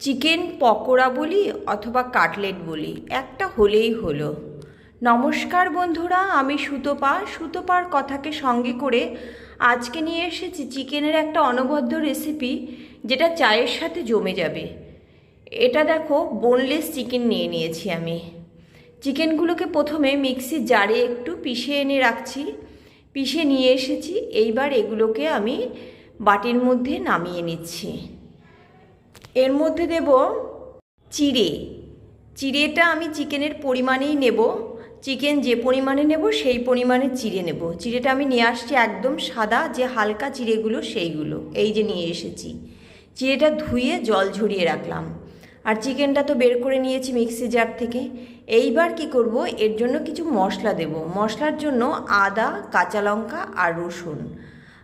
Chicken pakora বলি অথবা cutlet বলি, একটা হলেই হলো। নমস্কার বন্ধুরা, আমি সুতপা। সুতপার কথাকে সঙ্গে করে আজকে নিয়ে এসেছি চিকেনের একটা অনবদ্য রেসিপি যেটা চায়ের সাথে জমে যাবে। এটা দেখো বোনলেস চিকেন নিয়ে নিয়েছি আমি। চিকেনগুলোকে প্রথমে মিক্সির জারে একটু পিষে এনে রাখছি। পিষে নিয়ে এসেছি, এইবার এগুলোকে আমি বাটির মধ্যে নামিয়ে নিচ্ছি। এর মধ্যে দেব চিড়ে। চিড়েটা আমি চিকেনের পরিমাণেই নেব। চিকেন যে পরিমাণে নেব, সেই পরিমাণে চিড়ে নেব। চিড়েটা আমি নিয়ে আসছি একদম সাদা, যে হালকা চিড়েগুলো সেইগুলো। এই যে নিয়ে এসেছি। চিড়েটা ধুয়ে জল ঝরিয়ে রাখলাম। আর চিকেনটা তো বের করে নিয়েছি মিক্সি জার থেকে। এইবার কি করব, এর জন্য কিছু মশলা দেব। মশলার জন্য আদা, কাঁচা লঙ্কা আর রসুন।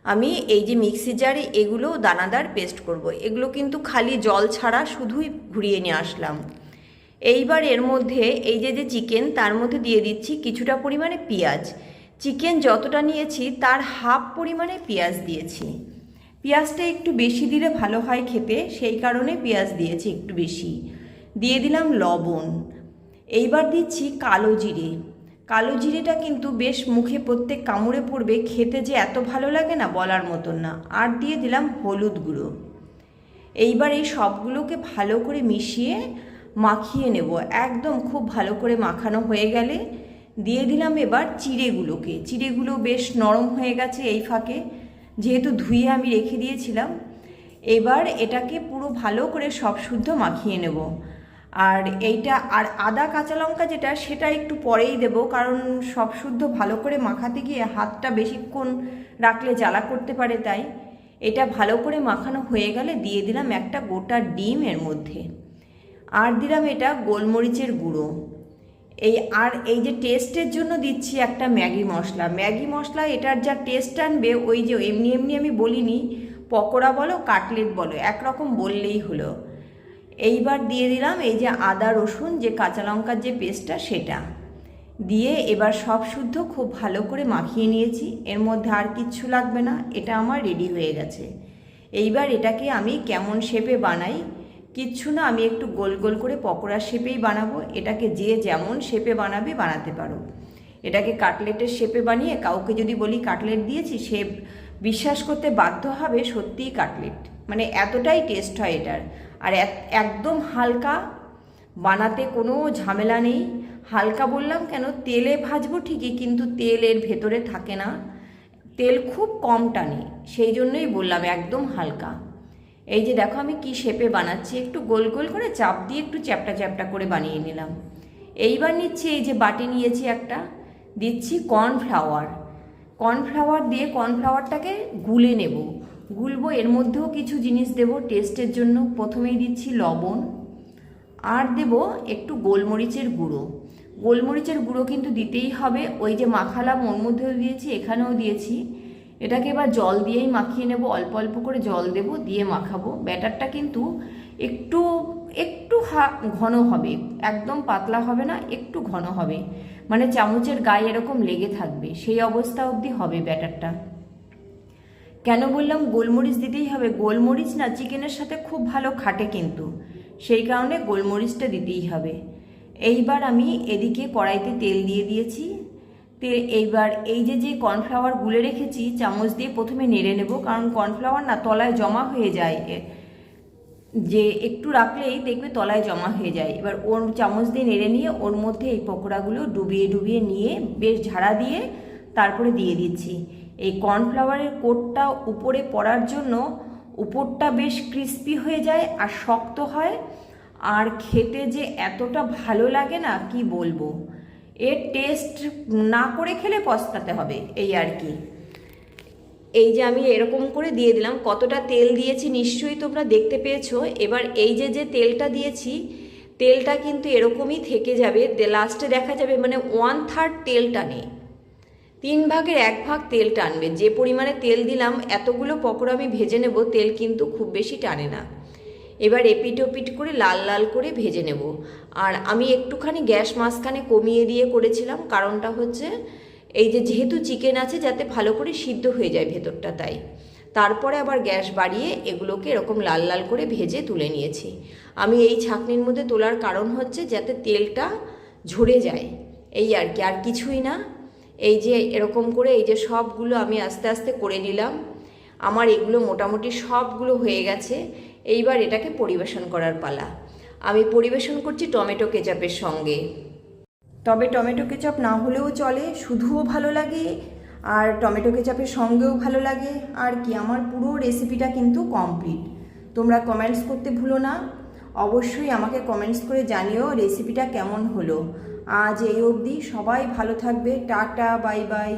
আমি এই যে মিক্সি জারে এগুলো দানাদার পেস্ট করব। এগুলো কিন্তু খালি জল ছাড়া শুধুই ঘুরিয়ে নিয়ে আসলাম। এইবার এর মধ্যে এই যে যে চিকেন তার মধ্যে দিয়ে দিচ্ছি কিছুটা পরিমাণে পেঁয়াজ। চিকেন যতটা নিয়েছি, তার হাফ পরিমাণে পেঁয়াজ দিয়েছি। পেঁয়াজটা একটু বেশি দিলে ভালো হয় খেতে, সেই কারণে পেঁয়াজ দিয়েছি একটু বেশি। দিয়ে দিলাম লবণ। এইবার দিচ্ছি কালো জিরে। কালো জিরেটা কিন্তু বেশ মুখে প্রত্যেক কামড়ে পড়বে, খেতে যে এত ভালো লাগে না বলার মতন না। আর দিয়ে দিলাম হলুদ গুঁড়ো। এইবার এই সবগুলোকে ভালো করে মিশিয়ে মাখিয়ে নেব। একদম খুব ভালো করে মাখানো হয়ে গেলে দিয়ে দিলাম এবার চিড়েগুলোকে। চিড়েগুলো বেশ নরম হয়ে গেছে এই ফাঁকে, যেহেতু ধুয়ে আমি রেখে দিয়েছিলাম। এবার এটাকে পুরো ভালো করে সব শুদ্ধ মাখিয়ে নেব। আর এইটা, আর আদা কাঁচা লঙ্কা যেটা, সেটা একটু পরেই দেব, কারণ সব শুদ্ধ ভালো করে মাখাতে গিয়ে হাতটা বেশিক্ষণ রাখলে জ্বালা করতে পারে তাই। এটা ভালো করে মাখানো হয়ে গেলে দিয়ে দিলাম একটা গোটা ডিম এর মধ্যে। আর দিলাম এটা গোলমরিচের গুঁড়ো। এই, আর এই যে টেস্টের জন্য দিচ্ছি একটা ম্যাগি মশলা। ম্যাগি মশলা, এটার যা টেস্ট আনবে, ওই যে এমনি এমনি আমি বলিনি, পকোড়া বলো, কাটলেট বলো, একরকম বললেই হলো। এইবার দিয়ে দিলাম এই যে আদা, রসুন, যে কাঁচা লঙ্কার যে পেস্টটা সেটা। দিয়ে এবার সব শুদ্ধ খুব ভালো করে মাখিয়ে নিয়েছি। এর মধ্যে আর কিচ্ছু লাগবে না, এটা আমার রেডি হয়ে গেছে। এইবার এটাকে আমি কেমন শেপে বানাই, কিচ্ছু না, আমি একটু গোল গোল করে পকোড়ার শেপেই বানাবো। এটাকে যে যেমন শেপে বানাবে, বানাতে পারো। এটাকে কাটলেটের শেপে বানিয়ে, কাউকে যদি বলি কাটলেট দিয়েছি, সে বিশ্বাস করতে বাধ্য হবে সত্যিই কাটলেট মানে এতটাই টেস্ট হয় এটার। আর একদম হালকা, বানাতে কোনো ঝামেলা নেই। হালকা বললাম কেন? তেলে ভাজবো ঠিকই, কিন্তু তেল এর ভেতরে থাকে না। তেল খুব কম টানে, সেই জন্যই বললাম একদম হালকা। এই যে দেখো আমি কি শেপে বানাচ্ছি, একটু গোল গোল করে চাপ দিয়ে একটু চ্যাপটা চ্যাপটা করে বানিয়ে নিলাম। এইবার নিচ্ছি এই যে বাটি নিয়েছি একটা, দিচ্ছি কর্নফ্লাওয়ার। কর্নফ্লাওয়ার দিয়ে কর্নফ্লাওয়ারটাকে গুলে নেব। গুলবো, এর মধ্যেও কিছু জিনিস দেব টেস্টের জন্য। প্রথমেই দিচ্ছি লবণ, আর দেব একটু গোলমরিচের গুঁড়ো। গোলমরিচের গুঁড়ো কিন্তু দিতেই হবে। ওই যে মাখালাম ওর মধ্যেও দিয়েছি, এখানেও দিয়েছি। এটাকে এবার জল দিয়েই মাখিয়ে নেব। অল্প অল্প করে জল দেব, দিয়ে মাখাবো। ব্যাটারটা কিন্তু একটু একটু ঘন হবে। একদম পাতলা হবে না, একটু ঘন হবে। মানে চামচের গায়ে এরকম লেগে থাকবে। সেই অবস্থা অবধি হবে ব্যাটারটা। কেন বললাম গোলমরিচ দিতেই হবে? গোলমরিচ না চিকেনের সাথে খুব ভালো খাটে কিন্তু। সেই কারণে গোলমরিচটা দিতেই হবে। এইবার আমি এদিকে কড়াইতে তেল দিয়ে দিয়েছি। তে এইবার এই যে যে কর্নফ্লাওয়ার গুলে রেখেছি, চামচ দিয়ে প্রথমে নেড়ে নেব, কারণ কর্নফ্লাওয়ার না তলায় জমা হয়ে যায়। যে একটু রাখলেই দেখবে তলায় জমা হয়ে যায়। এবার ওর চামচ দিয়ে নেড়ে নিয়ে ওর মধ্যে এই পকোড়াগুলো ডুবিয়ে ডুবিয়ে নিয়ে বেশ ঝাড়া দিয়ে তারপরে দিয়ে দিচ্ছি। এই কর্নফ্লাওয়ারের কোটটা উপরে পড়ার জন্য উপরটা বেশ ক্রিস্পি হয়ে যায় আর শক্ত হয়। আর খেতে যে এতটা ভালো লাগে না, কি বলব? এর টেস্ট না করে খেলে পস্তাতে হবে, এই আর কি। এই যে আমি এরকম করে দিয়ে দিলাম, কতটা তেল দিয়েছি নিশ্চয়ই তোমরা দেখতে পেয়েছ। এবার এই যে যে তেলটা দিয়েছি, তেলটা কিন্তু এরকমই থেকে যাবে। লাস্টে দেখা যাবে মানে ওয়ান থার্ড তেলটা টানে তিন ভাগের এক ভাগ তেল টানবে। যে পরিমাণে তেল দিলাম, এতগুলো পকোড়া আমি ভেজে নেব, তেল কিন্তু খুব বেশি টানে না। এবার এপিট ওপিট করে লাল লাল করে ভেজে নেব। আর আমি একটুখানি গ্যাস মাঝখানে কমিয়ে দিয়ে করেছিলাম, কারণটা হচ্ছে এই যে যেহেতু চিকেন আছে, যাতে ভালো করে সিদ্ধ হয়ে যায় ভেতরটা, তাই। তারপরে আবার গ্যাস বাড়িয়ে এগুলোকে এরকম লাল লাল করে ভেজে তুলে নিয়েছি। আমি এই ছাঁকনির মধ্যে তোলার কারণ হচ্ছে যাতে তেলটা ঝরে যায়। এই আর কি, আর কিছুই না। এই যে এরকম করে, এই যে সবগুলো আমি আস্তে আস্তে করে নিলাম। আমার এগুলো মোটামুটি সবগুলো হয়ে গেছে। এইবার এটাকে পরিবেশন করার পালা। আমি পরিবেশন করছি টমেটো কেচাপের সঙ্গে। তবে টমেটো কেচাপ না হলেও চলে, শুধুও ভালো লাগে, আর টমেটো কেচাপের সঙ্গেও ভালো লাগে। আর কি, আমার পুরো রেসিপিটা কিন্তু কমপ্লিট তোমরা কমেন্টস করতে ভুলো না। অবশ্যই আমাকে কমেন্টস করে জানিও রেসিপিটা কেমন হলো। আজ এই অবধি সবাই ভালো থাকবে, টাটা বাই বাই